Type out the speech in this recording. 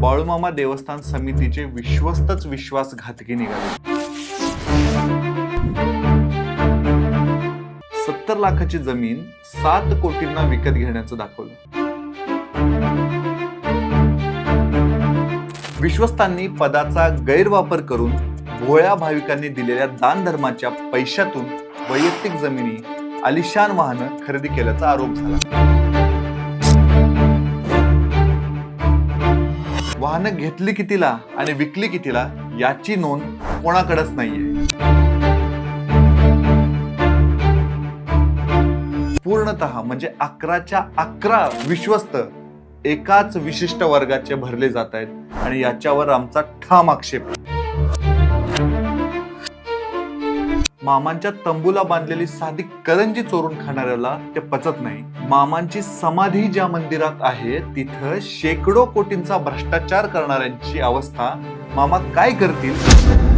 बाळूमामा देवस्थान समितीचे विश्वस्तच विश्वासघातकी निघाले. सत्तर लाखाची जमीन सात कोटींना विकत घेण्याचं दाखवलं. विश्वस्तांनी पदाचा गैरवापर करून भोळ्या भाविकांनी दिलेल्या दानधर्माच्या पैशातून वैयक्तिक जमिनी आलिशान वाहनं खरेदी केल्याचा आरोप झाला. वाहनं घेतली कितीला आणि विकली कितीला याची नोंद कोणाकडेच नाहीये. पूर्णतः म्हणजे अकराच्या अकरा विश्वस्त एकाच विशिष्ट वर्गाचे भरले जात आहेत आणि याच्यावर आमचा ठाम आक्षेप. मामांच्या तंबूला बांधलेली साधी करंजी चोरून खाणाऱ्याला ते पचत नाही. मामांची समाधी ज्या मंदिरात आहे तिथं शेकडो कोटींचा भ्रष्टाचार करणाऱ्यांची अवस्था मामा काय करतील?